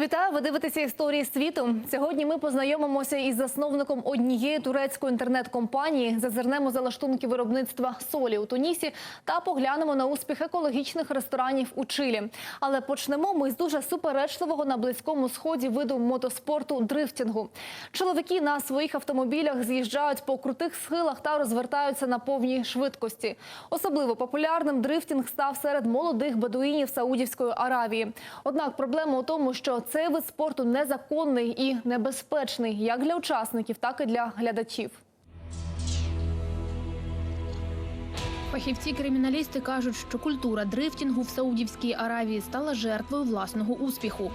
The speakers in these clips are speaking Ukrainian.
Вітаю! Ви дивитеся історії світу. Сьогодні ми познайомимося із засновником однієї турецької інтернет-компанії, зазирнемо за лаштунки виробництва солі у Тунісі та поглянемо на успіх екологічних ресторанів у Чилі. Але почнемо ми з дуже суперечливого на близькому сході виду мотоспорту дрифтінгу. Чоловіки на своїх автомобілях з'їжджають по крутих схилах та розвертаються на повній швидкості. Особливо популярним дрифтінг став серед молодих бедуїнів Саудівської Аравії. Однак проблема у тому, що цей вид спорту незаконний і небезпечний як для учасників, так і для глядачів. Фахівці-криміналісти кажуть, що культура дрифтінгу в Саудівській Аравії стала жертвою власного успіху.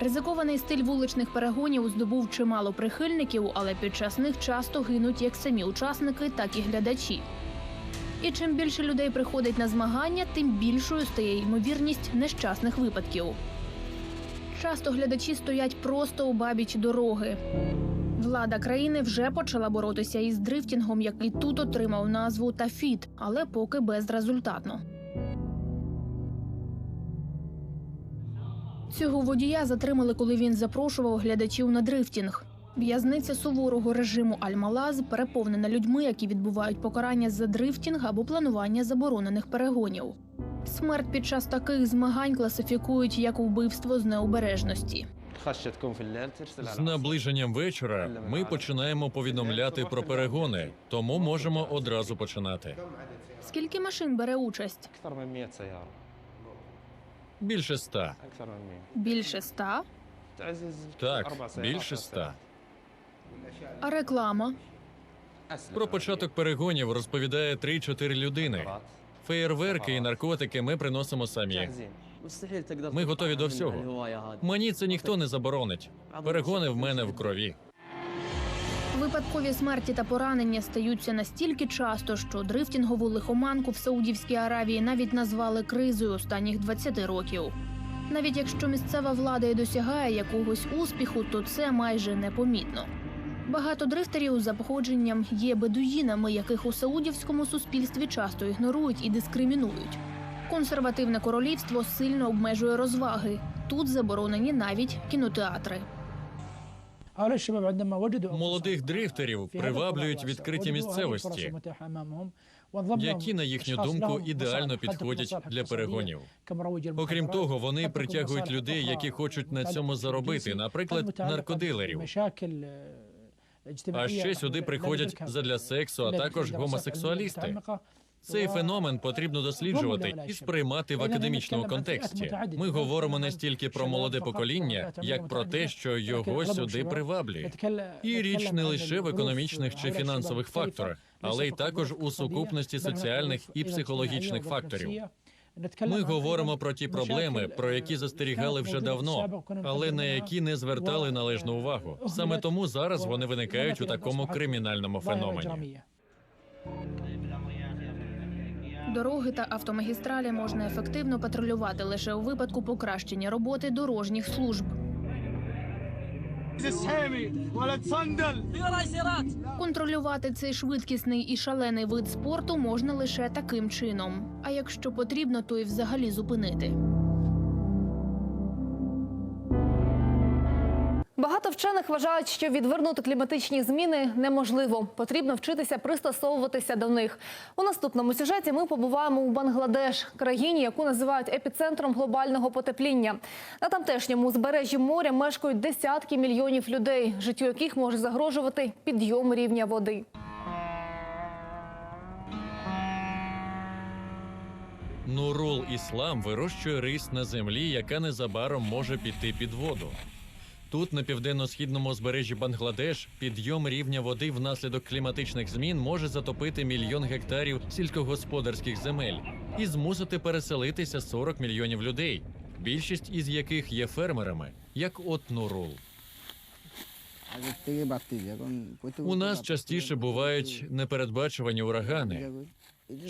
Ризикований стиль вуличних перегонів здобув чимало прихильників, але під час них часто гинуть як самі учасники, так і глядачі. І чим більше людей приходить на змагання, тим більшою стає ймовірність нещасних випадків. Часто глядачі стоять просто у бабіч дороги. Влада країни вже почала боротися із дрифтінгом, який тут отримав назву Тафіт, але поки безрезультатно. Цього водія затримали, коли він запрошував глядачів на дрифтінг. В'язниця суворого режиму Аль-Малаз переповнена людьми, які відбувають покарання за дрифтінг або планування заборонених перегонів. Смерть під час таких змагань класифікують як вбивство з необережності. З наближенням вечора ми починаємо повідомляти про перегони, тому можемо одразу починати. Скільки машин бере участь? Більше ста. Більше ста? Так, більше ста. А реклама? Про початок перегонів розповідає 3-4 людини. Феєрверки і наркотики ми приносимо самі. Ми готові до всього. Мені це ніхто не заборонить. Перегони в мене в крові. Випадкові смерті та поранення стаються настільки часто, що дрифтінгову лихоманку в Саудівській Аравії навіть назвали кризою останніх 20 років. Навіть якщо місцева влада і досягає якогось успіху, то це майже непомітно. Багато дрифтерів за походженням є бедуїнами, яких у саудівському суспільстві часто ігнорують і дискримінують. Консервативне королівство сильно обмежує розваги. Тут заборонені навіть кінотеатри. Молодих дрифтерів приваблюють відкриті місцевості, які, на їхню думку, ідеально підходять для перегонів. Окрім того, вони притягують людей, які хочуть на цьому заробити, наприклад, наркодилерів. А ще сюди приходять задля сексу, а також гомосексуалісти. Цей феномен потрібно досліджувати і сприймати в академічному контексті. Ми говоримо не стільки про молоде покоління, як про те, що його сюди приваблює. І річ не лише в економічних чи фінансових факторах, але й також у сукупності соціальних і психологічних факторів. Ми говоримо про ті проблеми, про які застерігали вже давно, але на які не звертали належну увагу. Саме тому зараз вони виникають у такому кримінальному феномені. Дороги та автомагістралі можна ефективно патрулювати лише у випадку покращення роботи дорожніх служб. Контролювати цей швидкісний і шалений вид спорту можна лише таким чином. А якщо потрібно, то й взагалі зупинити. Багато вчених вважають, що відвернути кліматичні зміни неможливо. Потрібно вчитися пристосовуватися до них. У наступному сюжеті ми побуваємо у Бангладеш, країні, яку називають епіцентром глобального потепління. На тамтешньому узбережжі моря мешкають десятки мільйонів людей, життю яких може загрожувати підйом рівня води. Нурул Іслам вирощує рис на землі, яка незабаром може піти під воду. Тут, на південно-східному узбережжі Бангладеш, підйом рівня води внаслідок кліматичних змін може затопити мільйон гектарів сільськогосподарських земель і змусити переселитися 40 мільйонів людей, більшість із яких є фермерами, як от Нурул. У нас частіше бувають непередбачувані урагани.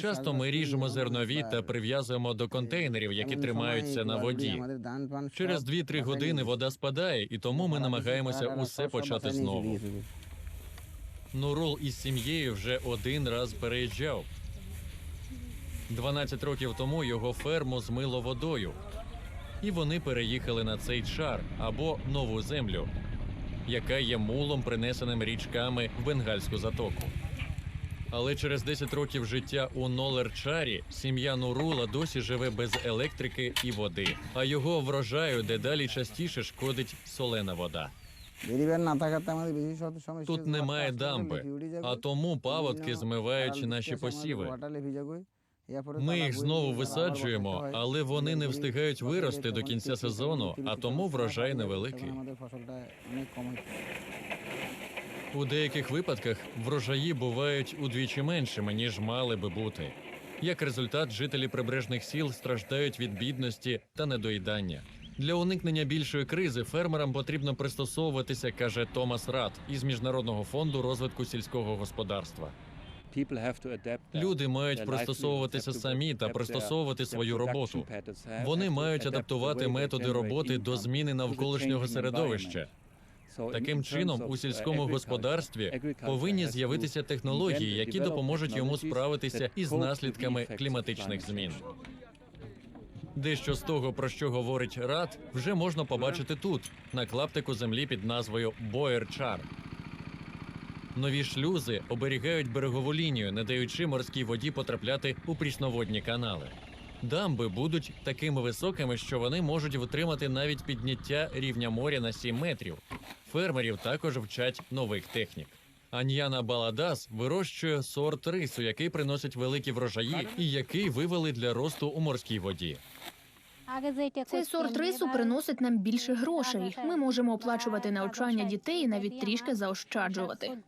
Часто ми ріжемо зернові та прив'язуємо до контейнерів, які тримаються на воді. Через 2-3 години вода спадає, і тому ми намагаємося усе почати знову. Нурул із сім'єю вже один раз переїжджав. 12 років тому його ферму змило водою. і вони переїхали на цей чар або нову землю, яка є мулом, принесеним річками в Бенгальську затоку. Але через 10 років життя у Нолерчарі сім'я Нурула досі живе без електрики і води. А його врожаю дедалі частіше шкодить солена вода. Тут немає дамби, а тому паводки змивають наші посіви. Ми їх знову висаджуємо, але вони не встигають вирости до кінця сезону, а тому врожай невеликий. У деяких випадках врожаї бувають удвічі меншими, ніж мали би бути. Як результат, жителі прибережних сіл страждають від бідності та недоїдання. Для уникнення більшої кризи фермерам потрібно пристосовуватися, каже Томас Рад із Міжнародного фонду розвитку сільського господарства. Люди мають пристосовуватися самі та пристосовувати свою роботу. Вони мають адаптувати методи роботи до зміни навколишнього середовища. Таким чином, у сільському господарстві повинні з'явитися технології, які допоможуть йому справитися із наслідками кліматичних змін. Дещо з того, про що говорить Рад, вже можна побачити тут, на клаптику землі під назвою Боєр-Чар. Нові шлюзи оберігають берегову лінію, не даючи морській воді потрапляти у прісноводні канали. Дамби будуть такими високими, що вони можуть витримати навіть підняття рівня моря на 7 метрів. Фермерів також вчать нових технік. Аньяна Баладас вирощує сорт рису, який приносить великі врожаї і який вивели для росту у морській воді. Цей сорт рису приносить нам більше грошей. Ми можемо оплачувати навчання дітей і навіть трішки заощаджувати.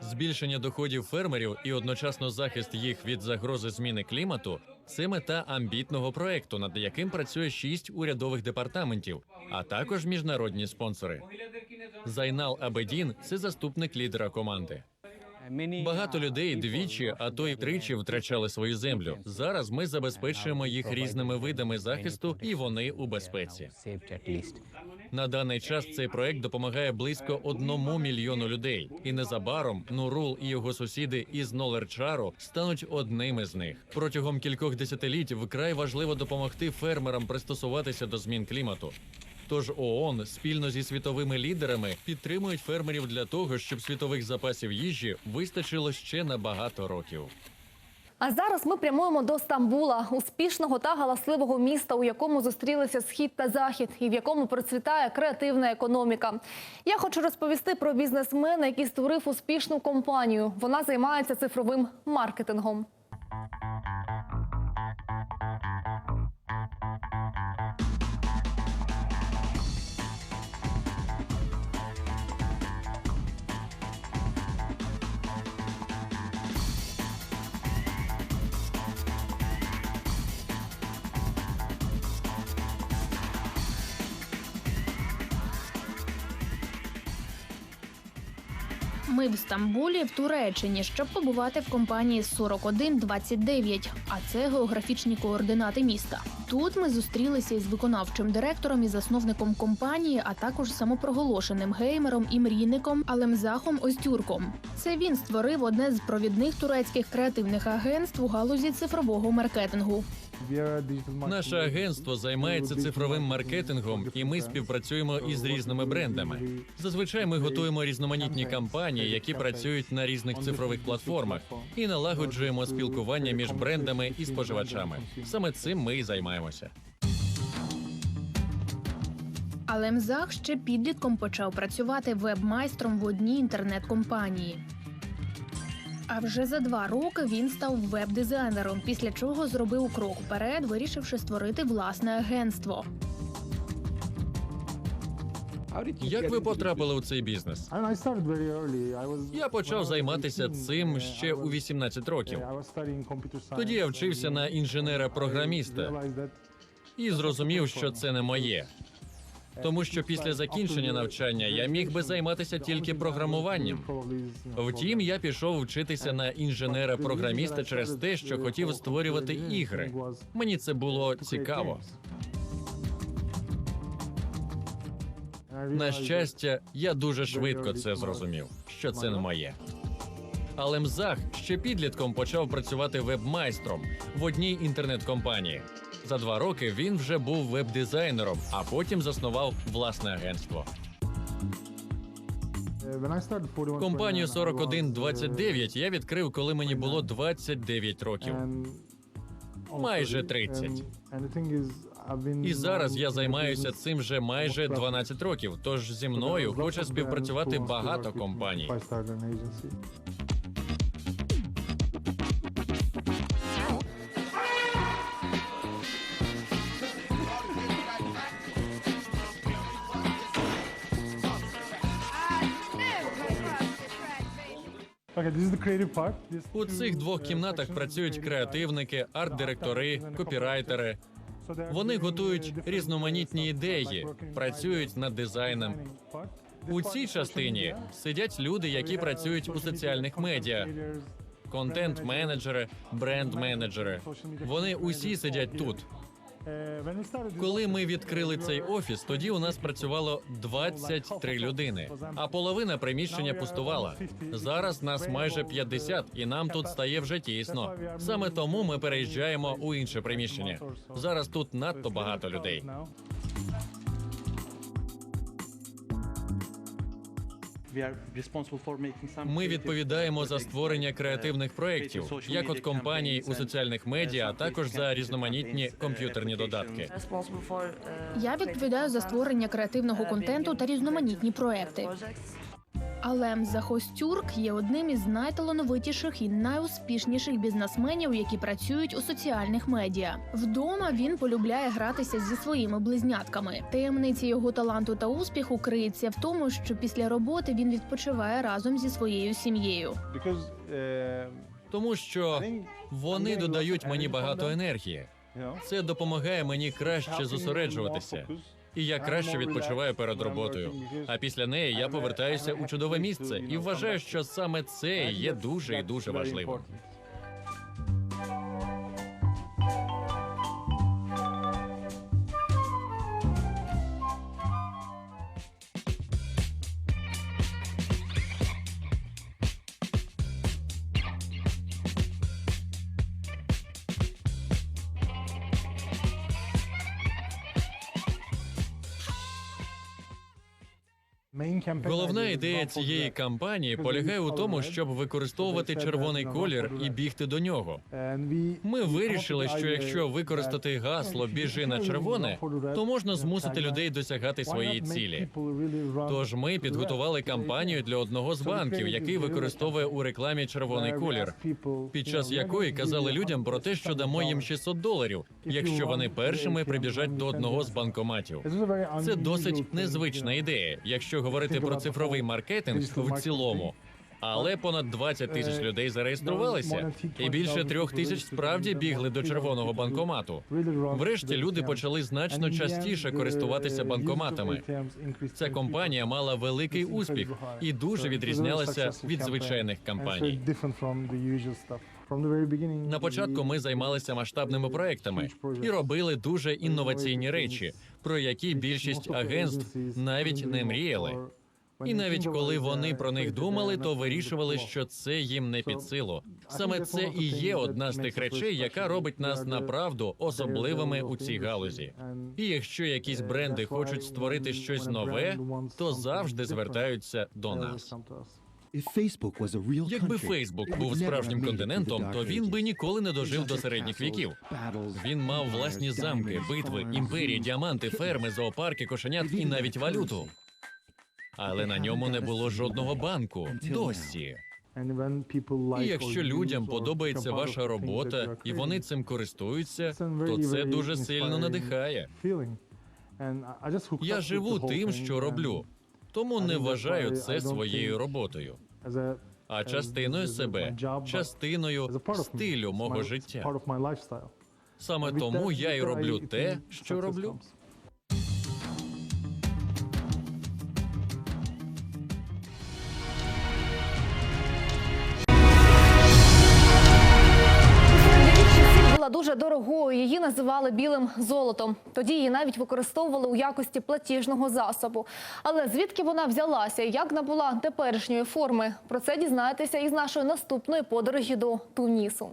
Збільшення доходів фермерів і одночасно захист їх від загрози зміни клімату це мета амбітного проекту, над яким працює шість урядових департаментів, а також міжнародні спонсори. Зайнал Абедін це заступник лідера команди. Багато людей двічі, а то й тричі втрачали свою землю. Зараз ми забезпечуємо їх різними видами захисту, і вони у безпеці. На даний час цей проект допомагає близько одному мільйону людей, і незабаром Нурул і його сусіди із Нолерчару стануть одними з них. Протягом кількох десятиліть вкрай важливо допомогти фермерам пристосуватися до змін клімату. Тож ООН спільно зі світовими лідерами підтримують фермерів для того, щоб світових запасів їжі вистачило ще на багато років. А зараз ми прямуємо до Стамбула, успішного та галасливого міста, у якому зустрілися схід та захід, і в якому процвітає креативна економіка. Я хочу розповісти про бізнесмена, який створив успішну компанію. Вона займається цифровим маркетингом. Ми в Стамбулі, в Туреччині, щоб побувати в компанії 4129, а це географічні координати міста. Тут ми зустрілися із виконавчим директором і засновником компанії, а також самопроголошеним геймером і мрійником Алемзахом Остюрком. Це він створив одне з провідних турецьких креативних агентств у галузі цифрового маркетингу. Наше агентство займається цифровим маркетингом, і ми співпрацюємо із різними брендами. Зазвичай ми готуємо різноманітні кампанії, які працюють на різних цифрових платформах, і налагоджуємо спілкування між брендами і споживачами. Саме цим ми і займаємося. Алемзах ще підлітком почав працювати веб-майстром в одній інтернет-компанії. А вже за два роки він став веб-дизайнером, після чого зробив крок вперед, вирішивши створити власне агентство. Як ви потрапили у цей бізнес? Я почав займатися цим ще у 18 років. Тоді я вчився на інженера-програміста і зрозумів, що це не моє. Тому що після закінчення навчання я міг би займатися тільки програмуванням. Втім, я пішов вчитися на інженера-програміста через те, що хотів створювати ігри. Мені це було цікаво. На щастя, я дуже швидко це зрозумів, що це не моє. Але Мзах ще підлітком почав працювати веб-майстром в одній інтернет-компанії. За два роки він вже був веб-дизайнером, а потім заснував власне агентство. Компанію 4129 я відкрив, коли мені було 29 років. Майже 30. І зараз я займаюся цим вже майже 12 років. Тож зі мною хоче співпрацювати багато компаній. У цих двох кімнатах працюють креативники, арт-директори, копірайтери. Вони готують різноманітні ідеї, працюють над дизайном. У цій частині сидять люди, які працюють у соціальних медіа, контент-менеджери, бренд-менеджери. Вони усі сидять тут. Коли ми відкрили цей офіс, тоді у нас працювало 23 людини, а половина приміщення пустувала. Зараз нас майже 50, і нам тут стає вже тісно. Саме тому ми переїжджаємо у інше приміщення. Зараз тут надто багато людей. Ми відповідаємо за створення креативних проєктів, як от компаній у соціальних медіа, а також за різноманітні комп'ютерні додатки. Я відповідаю за створення креативного контенту та різноманітні проекти. Алем Захостюрк є одним із найталановитіших і найуспішніших бізнесменів, які працюють у соціальних медіа. Вдома він полюбляє гратися зі своїми близнятками. Таємниця його таланту та успіху криється в тому, що після роботи він відпочиває разом зі своєю сім'єю. Тому що вони додають мені багато енергії. Це допомагає мені краще зосереджуватися. І я краще відпочиваю перед роботою. А після неї я повертаюся у чудове місце і вважаю, що саме це є дуже і дуже важливим. Головна ідея цієї кампанії полягає у тому, щоб використовувати червоний колір і бігти до нього. Ми вирішили, що якщо використати гасло Біжи на червоне, то можна змусити людей досягати своєї цілі. Тож ми підготували кампанію для одного з банків, який використовує у рекламі червоний колір, під час якої казали людям про те, що дамо їм 600 доларів, якщо вони першими прибіжать до одного з банкоматів. Це досить незвична ідея, якщо говорити про цифровий маркетинг в цілому. Але понад 20 тисяч людей зареєструвалися, і більше трьох тисяч справді бігли до червоного банкомату. Врешті люди почали значно частіше користуватися банкоматами. Ця компанія мала великий успіх і дуже відрізнялася від звичайних кампаній. На початку ми займалися масштабними проектами і робили дуже інноваційні речі, про які більшість агентств навіть не мріяли. І навіть коли вони про них думали, то вирішували, що це їм не під силу. Саме це і є одна з тих речей, яка робить нас направду особливими у цій галузі. І якщо якісь бренди хочуть створити щось нове, то завжди звертаються до нас. Якби Фейсбук був справжнім континентом, то він би ніколи не дожив до середніх віків. Він мав власні замки, битви, імперії, діаманти, ферми, зоопарки, кошенят і навіть валюту. Але на ньому не було жодного банку досі. І якщо людям подобається ваша робота і вони цим користуються, то це дуже сильно надихає. Я живу тим, що роблю, тому не вважаю це своєю роботою, а частиною себе, частиною стилю мого життя. Саме тому я і роблю те, що роблю. була дуже дорогою. Її називали білим золотом. Тоді її навіть використовували у якості платіжного засобу. Але звідки вона взялася і як набула теперішньої форми? Про це дізнаєтеся із нашої наступної подорожі до Тунісу.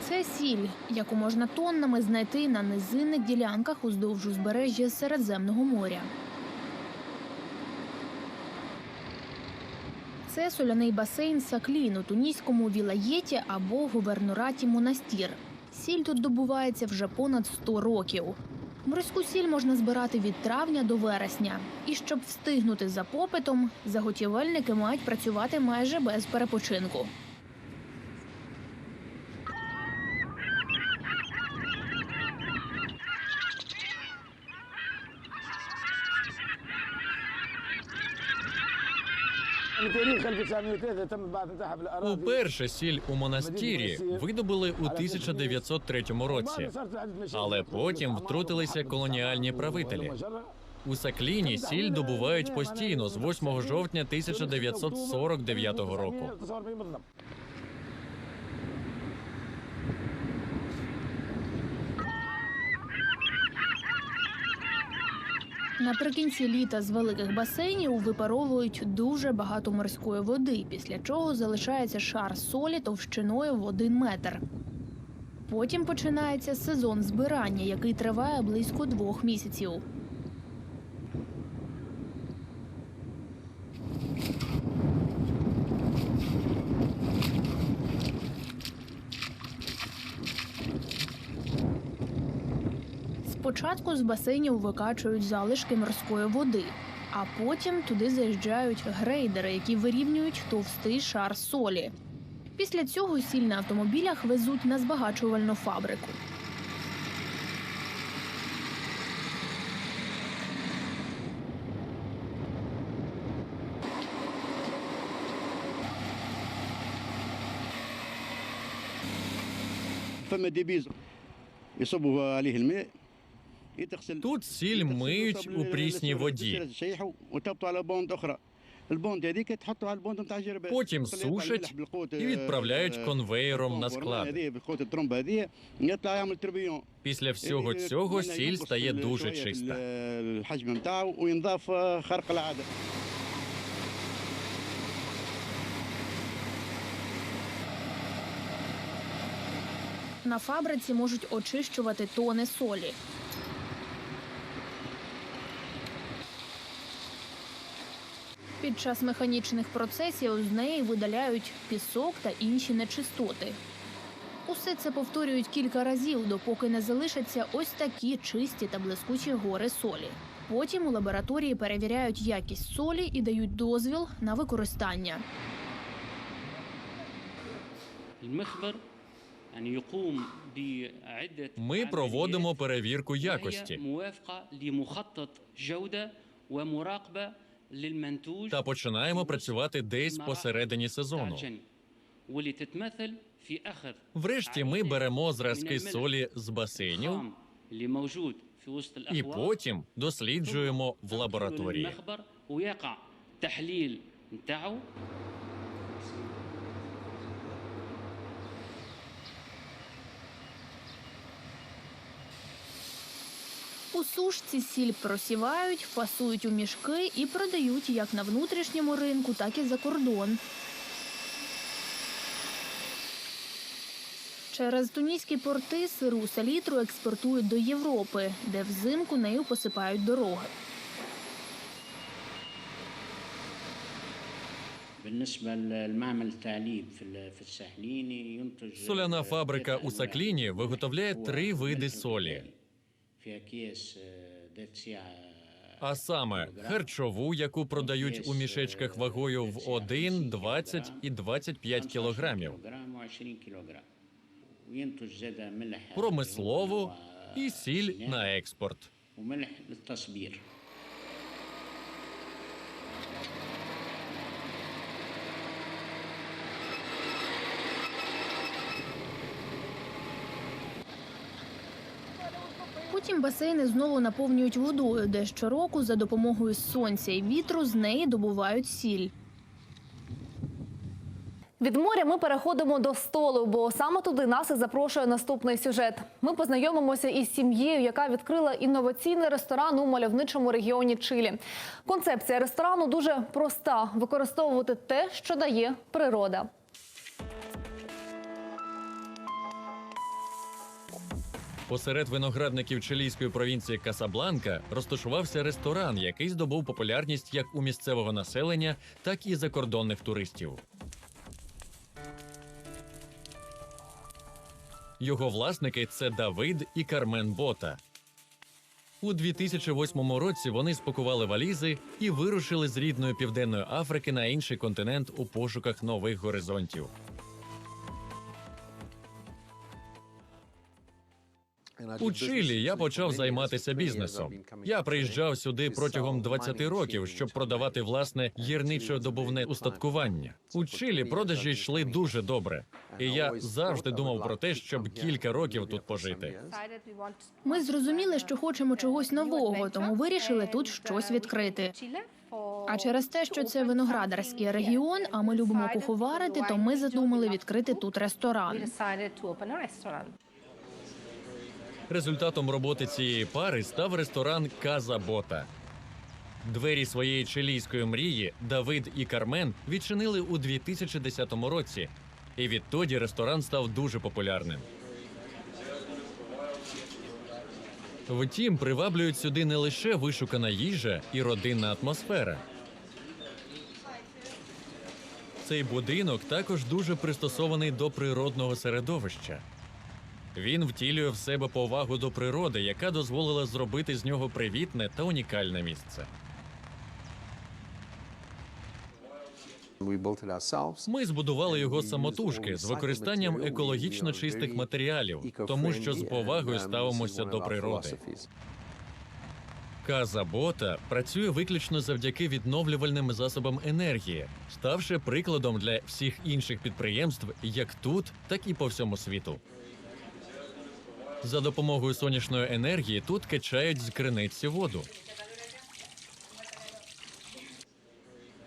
Це сіль, яку можна тоннами знайти на низинних ділянках уздовж узбережжя Середземного моря. Це соляний басейн Саклін у туніському вілаєті або губернораті Монастір. Сіль тут добувається вже понад 100 років. Морську сіль можна збирати від травня до вересня. І щоб встигнути за попитом, заготівельники мають працювати майже без перепочинку. Уперше сіль у монастирі видобули у 1903 році, але потім втрутилися колоніальні правителі. У Сакліні сіль добувають постійно з 8 жовтня 1949 року. Наприкінці літа з великих басейнів випаровують дуже багато морської води, після чого залишається шар солі товщиною в один метр. Потім починається сезон збирання, який триває близько двох місяців. Спочатку з басейнів викачують залишки морської води, а потім туди заїжджають грейдери, які вирівнюють товстий шар солі. Після цього сіль на автомобілях везуть на збагачувальну фабрику. فما ديبيز يصبوا عليه الماء يتغسل Тут сіль миють у прісній воді. Потім сушать і відправляють конвеєром на склад. Після всього цього сіль стає дуже чиста. На фабриці можуть очищувати тони солі. Під час механічних процесів з неї видаляють пісок та інші нечистоти. Усе це повторюють кілька разів, допоки не залишаться ось такі чисті та блискучі гори солі. Потім у лабораторії перевіряють якість солі і дають дозвіл на використання. Ми проводимо перевірку якості та починаємо працювати десь посередині сезону. Врешті ми беремо зразки солі з басейнів і потім досліджуємо в лабораторії. сушці сіль просівають, фасують у мішки і продають як на внутрішньому ринку, так і за кордон. Через туніські порти сиру салітру експортують до Європи, де взимку нею посипають дороги. Соляна фабрика у Сакліні виготовляє три види солі. А саме харчову, яку продають у мішечках вагою в 1, 20 і 25 кілограмів, промислову і сіль на експорт. Потім басейни знову наповнюють водою, де щороку за допомогою сонця і вітру з неї добувають сіль. Від моря ми переходимо до столу, бо саме туди нас і запрошує наступний сюжет. Ми познайомимося із сім'єю, яка відкрила інноваційний ресторан у мальовничому регіоні Чилі. Концепція ресторану дуже проста: використовувати те, що дає природа. Посеред виноградників чилійської провінції Касабланка розташувався ресторан, який здобув популярність як у місцевого населення, так і закордонних туристів. Його власники це Давид і Кармен Бота. У 2008 році вони спакували валізи і вирушили з рідної південної Африки на інший континент у пошуках нових горизонтів. У Чилі я почав займатися бізнесом. Я приїжджав сюди протягом 20 років, щоб продавати власне гірничо-добувне устаткування. У Чилі продажі йшли дуже добре, і я завжди думав про те, щоб кілька років тут пожити. Ми зрозуміли, що хочемо чогось нового, тому вирішили тут щось відкрити. А через те, що це виноградарський регіон, а ми любимо куховарити, то ми задумали відкрити тут ресторан. Результатом роботи цієї пари став ресторан Каза Бота. Двері своєї чилійської мрії Давид і Кармен відчинили у 2010 році, і відтоді ресторан став дуже популярним. Втім, приваблюють сюди не лише вишукана їжа і родинна атмосфера. Цей будинок також дуже пристосований до природного середовища. Він втілює в себе повагу до природи, яка дозволила зробити з нього привітне та унікальне місце. Ми збудували його самотужки з використанням екологічно чистих матеріалів, тому що з повагою ставимося до природи. Каза Бота працює виключно завдяки відновлювальним засобам енергії, ставши прикладом для всіх інших підприємств як тут, так і по всьому світу. За допомогою сонячної енергії тут качають з криниці воду.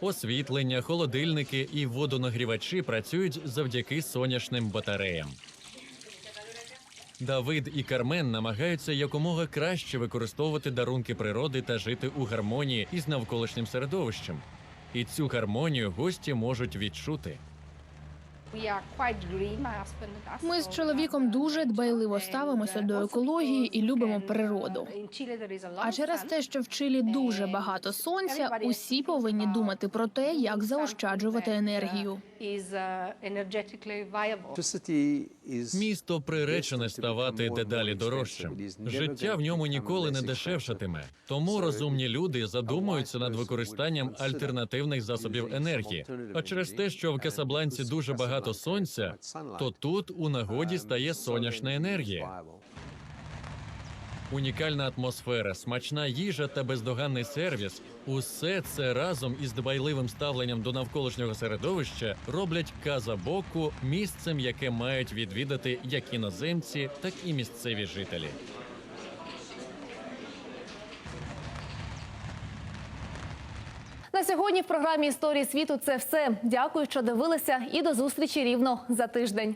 Освітлення, холодильники і водонагрівачі працюють завдяки сонячним батареям. Давид і Кармен намагаються якомога краще використовувати дарунки природи та жити у гармонії із навколишнім середовищем. І цю гармонію гості можуть відчути. Ми з чоловіком дуже дбайливо ставимося до екології і любимо природу. А через те, що в Чилі дуже багато сонця, усі повинні думати про те, як заощаджувати енергію. Місто приречене ставати дедалі дорожчим. Життя в ньому ніколи не дешевшатиме. Тому розумні люди задумуються над використанням альтернативних засобів енергії. А через те, що в Касабланці дуже багато сонця, то тут у нагоді стає сонячна енергія. Унікальна атмосфера, смачна їжа та бездоганний сервіс усе це разом із дбайливим ставленням до навколишнього середовища роблять Казабоку місцем, яке мають відвідати як іноземці, так і місцеві жителі. На сьогодні в програмі Історії світу це все. Дякую, що дивилися, і до зустрічі рівно за тиждень.